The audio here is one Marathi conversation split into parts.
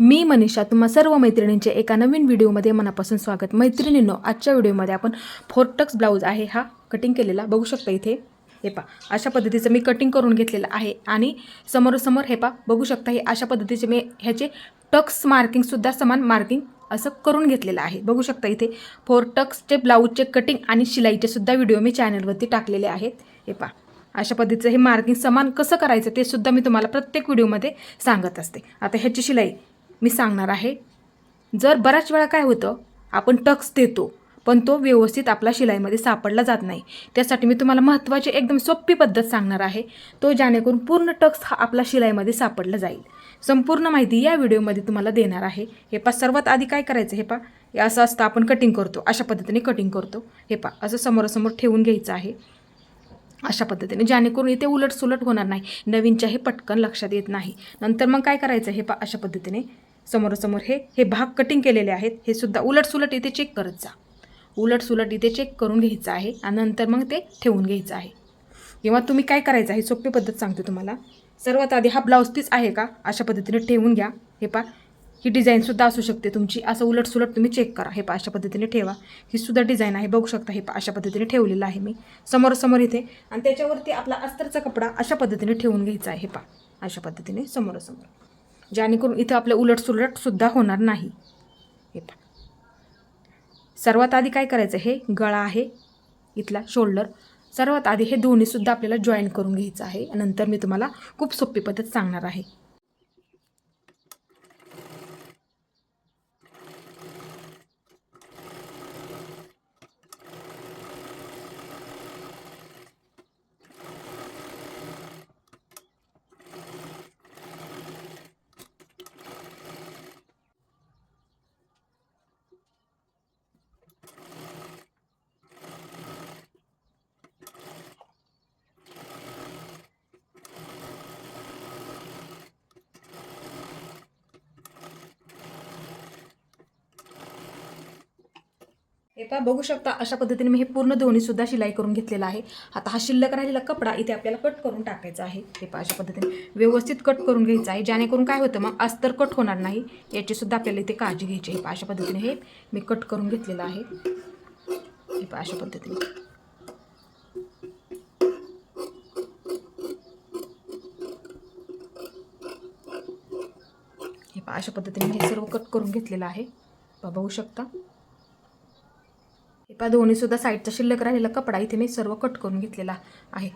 मी मनीषा तुम्हा सर्व मैत्रिणींचे एका नवीन व्हिडिओमध्ये मनापासून स्वागत. मैत्रिणींनो आजच्या व्हिडिओमध्ये आपण फोरटक्स ब्लाऊज आहे हा कटिंग केलेला. बघू शकता इथे. हे पा अशा पद्धतीचं मी कटिंग करून घेतलेलं आहे. आणि समोरासमोर हे पा बघू शकता हे अशा पद्धतीचे मी ह्याचे टक्स मार्किंगसुद्धा समान मार्किंग असं करून घेतलेलं आहे. बघू शकता इथे फोर टक्सचे ब्लाऊजचे कटिंग आणि शिलाईचे सुद्धा व्हिडिओ मी चॅनलवरती टाकलेले आहेत. हे पा अशा पद्धतीचं हे मार्किंग समान कसं करायचं ते सुद्धा मी तुम्हाला प्रत्येक व्हिडिओमध्ये सांगत असते. आता ह्याची शिलाई मी सांगणार आहे. जर बऱ्याच वेळा काय होतं आपण टक्स देतो पण तो व्यवस्थित आपला शिलाईमध्ये सापडला जात नाही. त्यासाठी मी तुम्हाला महत्त्वाची एकदम सोपी पद्धत सांगणार आहे. तो जेणेकरून पूर्ण टक्स हा आपला शिलाईमध्ये सापडला जाईल. संपूर्ण माहिती या व्हिडिओमध्ये तुम्हाला देणार आहे. हे पा सर्वात आधी काय करायचं हे पा हे असं असतं आपण कटिंग करतो. अशा पद्धतीने कटिंग करतो. हे पा असं समोरासमोर ठेवून घ्यायचं आहे. अशा पद्धतीने जेणेकरून इथे उलट सुलट होणार नाही. नवीनच्या हे पटकन लक्षात येत नाही. नंतर मग काय करायचं हे पा अशा पद्धतीने. समोरासमोर हे हे भाग कटिंग केलेले आहेत. हे सुद्धा उलट सुलट इथे चेक करत जा. उलट सुलट इथे चेक करून घ्यायचं आहे आणि नंतर मग ते ठेवून घ्यायचं आहे. किंवा तुम्ही काय करायचं आहे? सोपी पद्धत सांगते तुम्हाला. सर्वात आधी हा ब्लाऊज तीच आहे का? अशा पद्धतीने ठेवून घ्या. हे पा ही डिझाईनसुद्धा असू शकते तुमची. असं उलट सुलट तुम्ही चेक करा. हे पा अशा पद्धतीने ठेवा. ही सुद्धा डिझाईन आहे. बघू शकता हे पा अशा पद्धतीने ठेवलेलं आहे मी. समोरासमोर इथे. आणि त्याच्यावरती आपला अस्तरचा कपडा अशा पद्धतीने ठेवून घ्यायचा आहे. हे पा अशा पद्धतीने समोरासमोर. जेणेकरून इथं आपलं उलट सुलटसुद्धा होणार नाही. हे सर्वात आधी काय करायचं? हे गळा आहे इथला शोल्डर सर्वात आधी हे दोन्हीसुद्धा आपल्याला जॉईन करून घ्यायचं आहे. नंतर मी तुम्हाला खूप सोपी पद्धत सांगणार आहे. हे पहा बघू शकता अशा पद्धतीने मी हे पूर्ण दोन्हीसुद्धा शिलाई करून घेतलेला आहे. आता हा शिल्लक राहिलेला कपडा इथे आपल्याला कट करून टाकायचा आहे. हे पहा अशा पद्धतीने व्यवस्थित कट करून घ्यायचं आहे. जेणेकरून काय होतं मग अस्तर कट होणार नाही याचीसुद्धा आपल्याला इथे काळजी घ्यायची आहे. पहा अशा पद्धतीने हे मी कट करून घेतलेलं आहे. हे पहा अशा पद्धतीने. हे पहा अशा पद्धतीने हे सर्व कट करून घेतलेलं आहे. बघू शकता. हे पहा दोन्हीसुद्धा साईडचा शिल्लक राहिलेला कपडा इथे मी सर्व कट करून घेतलेला आहे.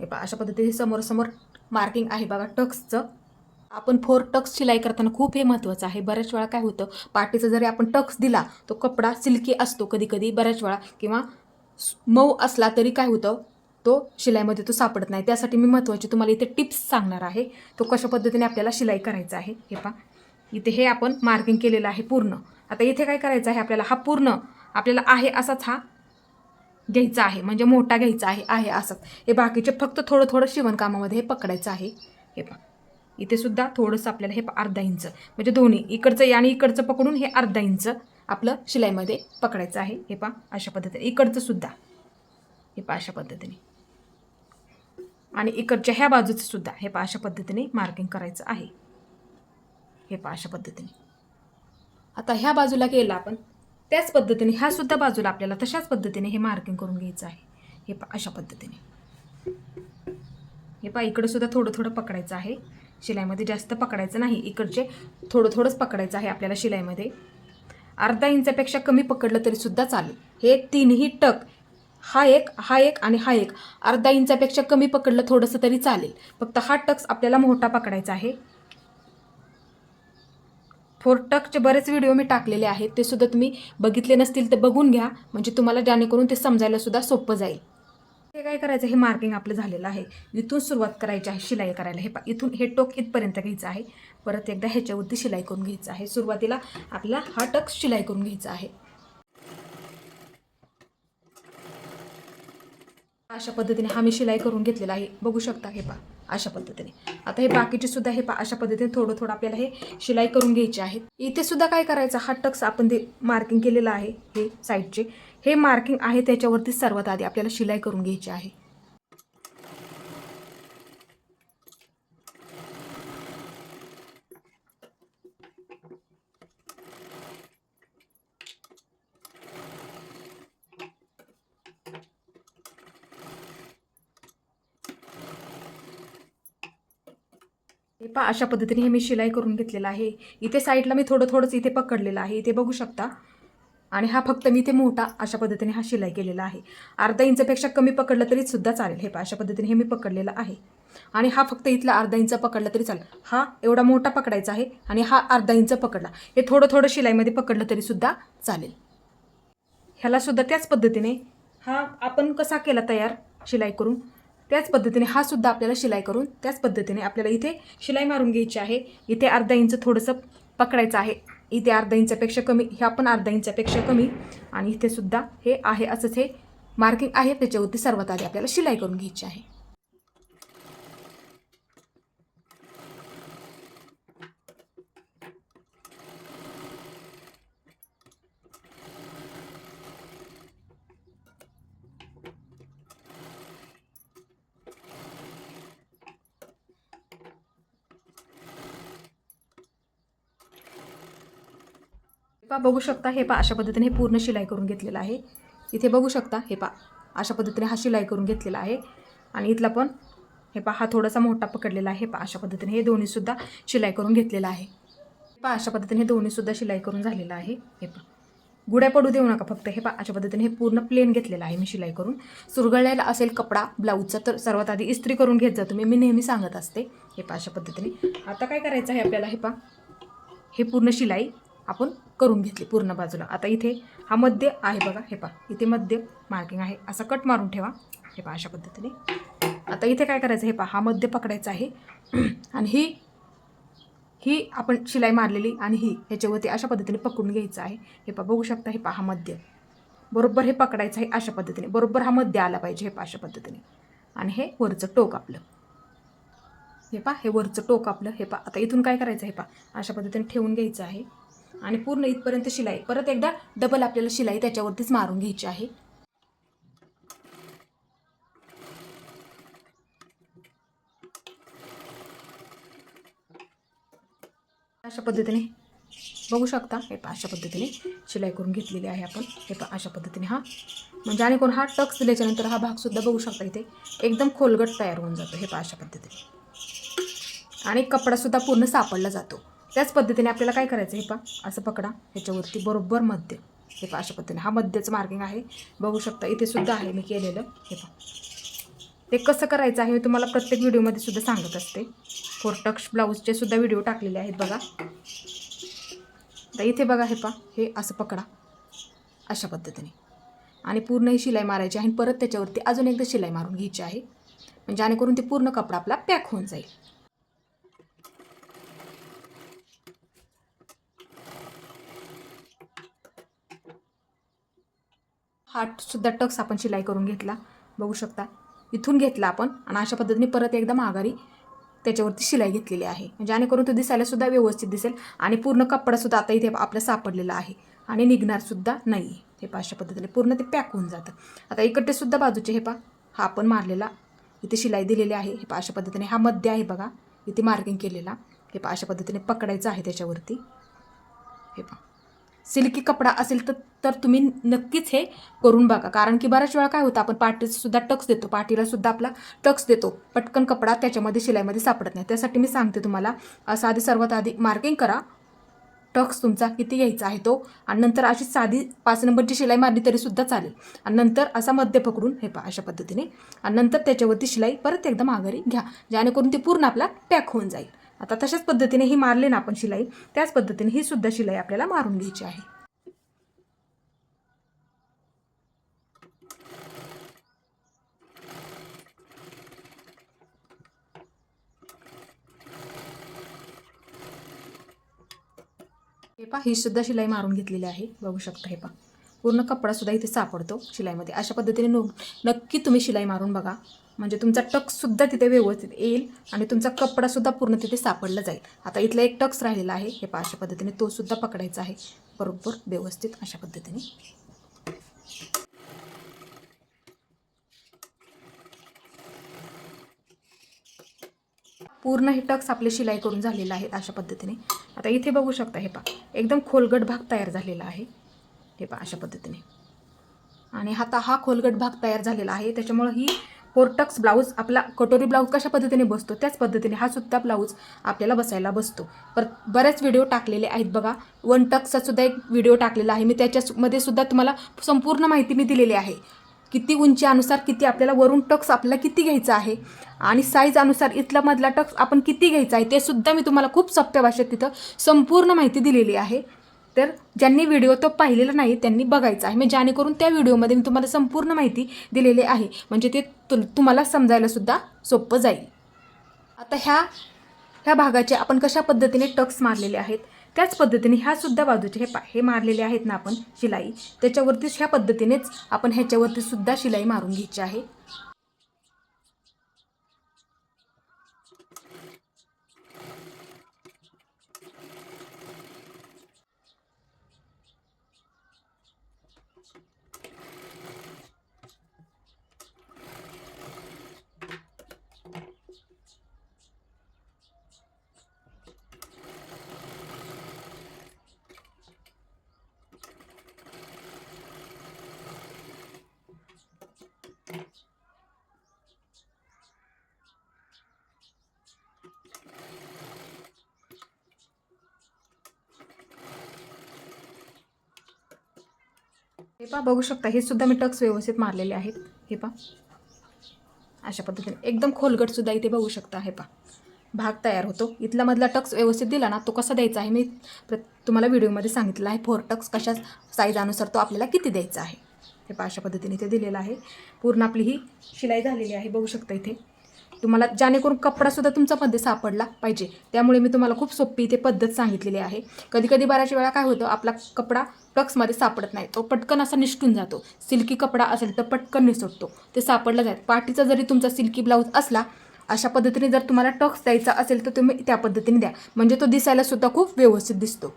हे पहा अशा पद्धतीने समोरासमोर मार्किंग आहे बघा टक्सचं. आपण फोर टक्स शिलाई करताना खूप हे महत्त्वाचं आहे. बऱ्याच वेळा काय होतं पाठीचा जरी आपण टक्स दिला तो कपडा सिल्की असतो कधी कधी बऱ्याच वेळा. किंवा मऊ असला तरी काय होतं तो शिलाईमध्ये तो सापडत नाही. त्यासाठी मी महत्त्वाची तुम्हाला इथे टिप्स सांगणार आहे तो कशा पद्धतीने आपल्याला शिलाई करायचा आहे. हे पहा इथे हे आपण मार्किंग केलेलं आहे पूर्ण. आता इथे काय करायचं आहे आपल्याला हा पूर्ण आपल्याला आहे असाच हा घ्यायचा आहे म्हणजे मोठा घ्यायचा आहे आहे असंच. हे बाकीचे फक्त थोडं थोडं शिवणकामामध्ये हे पकडायचं आहे. हे पहा. इथे सुद्धा थोडंसं आपल्याला हे अर्धा इंच. म्हणजे दोन्ही इकडचं आणि इकडचं पकडून हे अर्धा इंच आपलं शिलाईमध्ये पकडायचं आहे. हे पहा अशा पद्धतीने. इकडचं सुद्धा. हे पहा अशा पद्धतीने. आणि इकडच्या ह्या बाजूचं सुद्धा. हे पहा अशा पद्धतीने मार्किंग करायचं आहे. हे पहा अशा पद्धतीने. आता ह्या बाजूला गेलं आपण. त्याच पद्धतीने ह्या सुद्धा बाजूला आपल्याला तशाच पद्धतीने हे मार्किंग करून घ्यायचं आहे. हे पा अशा पद्धतीने. हे पा इकडं सुद्धा थोडं थोडं पकडायचं आहे. शिलाईमध्ये जास्त पकडायचं नाही. इकडचे थोडं थोडंच पकडायचं आहे आपल्याला शिलाईमध्ये. अर्धा इंचापेक्षा कमी पकडलं तरी सुद्धा चालेल. हे तीनही टक. हा एक हा एक आणि हा एक. अर्धा इंचापेक्षा कमी पकडलं थोडंसं तरी चालेल. फक्त हा टक्स आपल्याला मोठा पकडायचा आहे. फोर टकचे बरेच व्हिडिओ मी टाकलेले आहेत. ते सुद्धा तुम्ही बघितले नसतील तर बघून घ्या. म्हणजे तुम्हाला जेणेकरून ते समजायला सुद्धा सोपं जाईल. हे काय करायचं? हे मार्किंग आपलं झालेलं आहे. इथून सुरुवात करायची आहे शिलाई करायला. हे पा इथून हे टोक इथपर्यंत घ्यायचं आहे. परत एकदा ह्याच्यावरती शिलाई करून घ्यायचं आहे. सुरुवातीला आपला हा टक शिलाई करून घ्यायचा आहे. अशा पद्धतीने हा मी शिलाई करून घेतलेला आहे. बघू शकता हे पा. अशा पद्धतीने. आता हे बाकीचे सुद्धा हे पा अशा पद्धतीने थोडं थोडं आपल्याला हे शिलाई करून घ्यायचे आहेत इथे सुद्धा काय करायचं? हा टक्स आपण ते मार्किंग केलेलं आहे हे साईडचे हे मार्किंग आहे त्याच्यावरती सर्वात आधी आपल्याला शिलाई करून घ्यायची आहे. हे पहा अशा पद्धतीने हे मी शिलाई करून घेतलेलं आहे. इथे साईडला मी थोडं थोडंच इथे पकडलेलं आहे. इथे बघू शकता. आणि हा फक्त मी इथे मोठा अशा पद्धतीने हा शिलाई केलेला आहे. अर्धा इंचपेक्षा कमी पकडलं तरी सुद्धा चालेल. हे पा अशा पद्धतीने हे मी पकडलेलं आहे. आणि हा फक्त इथला अर्धा इंच पकडला तरी चालेल. हा एवढा मोठा पकडायचा आहे आणि हा अर्धा इंच पकडला. हे थोडं थोडं शिलाईमध्ये पकडलं तरी सुद्धा चालेल. ह्याला सुद्धा त्याच पद्धतीने हा आपण कसा केला तयार? शिलाई करून. त्याच पद्धतीने हा सुद्धा आपल्याला शिलाई करून त्याच पद्धतीने आपल्याला इथे शिलाई मारून घ्यायची आहे. इथे अर्धा इंच थोडंसं पकडायचं आहे. इथे अर्धा इंचापेक्षा कमी ह्या पण अर्धा इंचापेक्षा कमी. आणि इथे सुद्धा हे आहे असंच हे मार्किंग आहे. त्याच्यावरती सर्वात आधी आपल्याला शिलाई करून घ्यायची आहे. पा बघू शकता? हे पा अशा पद्धतीने हे पूर्ण शिलाई करून घेतलेलं आहे. इथे बघू शकता हे पा अशा पद्धतीने हा शिलाई करून घेतलेला आहे. आणि इथला पण हे पा हा थोडासा मोठा पकडलेला आहे. पा अशा पद्धतीने हे दोन्हीसुद्धा शिलाई करून घेतलेलं आहे. पा अशा पद्धतीने हे दोन्हीसुद्धा शिलाई करून झालेलं आहे. हे पा गुड्या पडू देऊ नका फक्त. हे पा अशा पद्धतीने हे पूर्ण प्लेन घेतलेलं आहे मी शिलाई करून. सुरगळलेला असेल कपडा ब्लाऊजचा तर सर्वात आधी इस्त्री करून घेत जा तुम्ही. मी नेहमी सांगत असते. हे पा अशा पद्धतीने. आता काय करायचं आहे आपल्याला? हे पा हे पूर्ण शिलाई आपण करून घेतली पूर्ण बाजूला. आता इथे हा मध्य आहे बघा हे पा इथे मध्य मार्किंग आहे. असा कट मारून ठेवा. हे पा अशा पद्धतीने. आता इथे काय करायचं हे पा हा मध्य पकडायचा आहे. आणि ही ही आपण शिलाई मारलेली आणि ही ह्याच्यावरती अशा पद्धतीने पकडून घ्यायचं आहे. हे पा बघू शकता हे पा हा मध्य. बरोबर हे पकडायचं आहे अशा पद्धतीने. बरोबर हा मध्य आला पाहिजे हे पा अशा पद्धतीने. आणि हे वरचं टोक आपलं. हे पा हे वरचं टोक आपलं. हे पा आता इथून काय करायचं हे पा अशा पद्धतीने ठेवून घ्यायचं आहे. आणि पूर्ण इथपर्यंत शिलाई. परत एकदा डबल आपल्याला शिलाई त्याच्यावरतीच मारून घ्यायची आहे. अशा पद्धतीने. बघू शकता हे पा अशा पद्धतीने शिलाई करून घेतलेली आहे आपण. हे पा अशा पद्धतीने हा. म्हणजे आणि कोण हा टक्स दिल्याच्यानंतर हा भागसुद्धा बघू शकता इथे एकदम खोलगट तयार होऊन जातो. हे पा अशा पद्धतीने. आणि कपडासुद्धा पूर्ण सापडला जातो. त्याच पद्धतीने आपल्याला काय करायचं हे पा असं पकडा. ह्याच्यावरती बरोबर मध्य. हे पा अशा पद्धतीने. हा मध्यचं मार्किंग आहे. बघू शकता इथे सुद्धा आहे मी केलेलं. हे पा ते कसं करायचं आहे मी तुम्हाला प्रत्येक व्हिडिओमध्ये सुद्धा सांगत असते. फोरटक्स ब्लाऊजचे सुद्धा व्हिडिओ टाकलेले आहेत बघा. तर इथे बघा हे पा हे असं पकडा. अशा पद्धतीने. आणि पूर्ण ही शिलाई मारायची आहे आणि परत त्याच्यावरती अजून एकदा शिलाई मारून घ्यायची आहे. म्हणजे जेणेकरून ते पूर्ण कपडा आपला पॅक होऊन जाईल. हा सुद्धा टक्स आपण शिलाई करून घेतला. बघू शकता. इथून घेतला आपण आणि अशा पद्धतीने परत एकदा माघारी त्याच्यावरती शिलाई घेतलेली आहे. म्हणजे जेणेकरून तो दिसायलासुद्धा व्यवस्थित दिसेल आणि पूर्ण कपडासुद्धा आता इथे आपलं सापडलेला आहे आणि निघणारसुद्धा नाही. हे पा अशा पद्धतीने पूर्ण ते पॅक होऊन जातं. आता इकडचेसुद्धा बाजूचे हे पा हा आपण मारलेला इथे शिलाई दिलेली आहे. हे पा अशा पद्धतीने हा मध्य आहे बघा इथे मार्किंग केलेला. हे पा अशा पद्धतीने पकडायचं आहे त्याच्यावरती. हे पा सिल्की कपडा असेल तर तर तुम्ही नक्कीच हे करून बघा. कारण की बऱ्याच वेळा काय होतं आपण पाठीसुद्धा टक्स देतो. पाठीला सुद्धा आपला टक्स देतो. पटकन कपडा त्याच्यामध्ये शिलाईमध्ये सापडत नाही. त्यासाठी मी सांगते तुम्हाला असं आधी सर्वात आधी मार्किंग करा. टक्स तुमचा किती घ्यायचा आहे तो? आणि नंतर अशी साधी पाच नंबरची शिलाई मारली तरीसुद्धा चालेल. आणि नंतर असा मध्य पकडून हे पा अशा पद्धतीने. आणि नंतर त्याच्यावरती शिलाई परत एकदा माघारी घ्या. जेणेकरून ती पूर्ण आपला पॅक होऊन जाईल. आता तशाच पद्धतीने ही मारली ना आपण शिलाई त्याच पद्धतीने ही सुद्धा शिलाई आपल्याला मारून घ्यायची आहे. हे पा ही सुद्धा शिलाई मारून घेतलेली आहे. बघू शकता हे पा पूर्ण कपडासुद्धा इथे सापडतो शिलाईमध्ये. अशा पद्धतीने नक्की तुम्ही शिलाई मारून बघा. म्हणजे तुमचा टक्ससुद्धा तिथे व्यवस्थित येईल आणि तुमचा कपडासुद्धा पूर्ण तिथे सापडला जाईल. आता इथला एक टक्स राहिलेला आहे हे पा अशा पद्धतीने तोसुद्धा पकडायचा आहे. बरोबर व्यवस्थित अशा पद्धतीने. पूर्ण हे टक्स आपले शिलाई करून झालेलं आहे अशा पद्धतीने. आता इथे बघू शकता हे पा एकदम खोलगट भाग तयार झालेला आहे. हे पा अशा पद्धतीने. आणि आता हा खोलगट भाग तयार झालेला आहे त्याच्यामुळं ही फोरटक्स ब्लाऊज आपला कटोरी ब्लाऊज कशा पद्धतीने बसतो त्याच पद्धतीने हा सुद्धा ब्लाऊज आपल्याला बसायला बसतो. पर बरेच व्हिडिओ टाकलेले आहेत बघा. वन टक्सचा सुद्धा एक व्हिडिओ टाकलेला आहे. मी त्याच्यामध्ये सुद्धा तुम्हाला संपूर्ण माहिती मी दिलेली आहे. किती उंचीनुसार किती आपल्याला वरून टक्स आपल्याला किती घ्यायचा आहे आणि साईज अनुसार इथला मधला टक्स आपण किती घ्यायचा आहे ते सुद्धा मी तुम्हाला खूप सोप्या भाषेत तिथं संपूर्ण माहिती दिलेली आहे. तर ज्यांनी व्हिडिओ तो पाहिलेला नाही त्यांनी बघायचा आहे. म्हणजे जेणेकरून त्या व्हिडिओमध्ये मी तुम्हाला संपूर्ण माहिती दिलेली आहे. म्हणजे ते तु तुम्हाला समजायलासुद्धा सोपं जाईल. आता ह्या ह्या भागाचे आपण कशा पद्धतीने टक्स मारलेले आहेत? त्याच पद्धतीने ह्या सुद्धा बाजूचे हे पा हे मारलेले आहेत ना आपण शिलाई. त्याच्यावरतीच ह्या पद्धतीनेच आपण ह्याच्यावरती सुद्धा शिलाई मारून घ्यायची आहे. हे पा बघू शकता हे सुद्धा मी टक्स व्यवस्थित मारलेले आहेत. हे पा अशा पद्धतीने. एकदम खोलगट सुद्धा इथे बघू शकता हे पा भाग तयार होतो. इथला मधला टक्स व्यवस्थित दिला ना तो कसा द्यायचा आहे मी प्र तुम्हाला व्हिडिओमध्ये सांगितलं आहे. फोर टक्स कशा साईजानुसार तो आपल्याला किती द्यायचा आहे. हे पा अशा पद्धतीने इथे दिलेलं आहे. पूर्ण आपली ही शिलाई झालेली आहे बघू शकता इथे. तुम्हाला जेणेकरून कपडासुद्धा तुमच्यामध्ये सापडला पाहिजे. त्यामुळे मी तुम्हाला खूप सोपी इथे पद्धत सांगितलेली आहे. कधी कधी बऱ्याच वेळा काय होतं आपला कपडा टक्समध्ये सापडत नाही. तो पटकन असा निष्ठून जातो. सिल्की कपडा असेल तर पटकन निसटतो. ते सापडला जात. पाठीचा जरी तुमचा सिल्की ब्लाऊज असला अशा पद्धतीने जर तुम्हाला टक्स द्यायचा असेल तर तुम्ही त्या पद्धतीने द्या. म्हणजे तो दिसायला सुद्धा खूप व्यवस्थित दिसतो.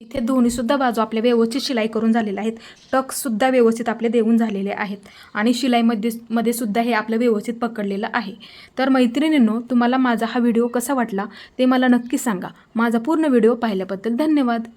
इथे दोन्हीसुद्धा बाजू आपल्या व्यवस्थित शिलाई करून झालेल्या आहेत. टकसुद्धा व्यवस्थित आपले देऊन झालेले आहेत. आणि शिलाईमध्ये मध्ये सुद्धा हे आपलं व्यवस्थित पकडलेलं आहे. तर मैत्रिणींनो तुम्हाला माझा हा व्हिडिओ कसा वाटला ते मला नक्की सांगा. माझा पूर्ण व्हिडिओ पाहिल्याबद्दल धन्यवाद.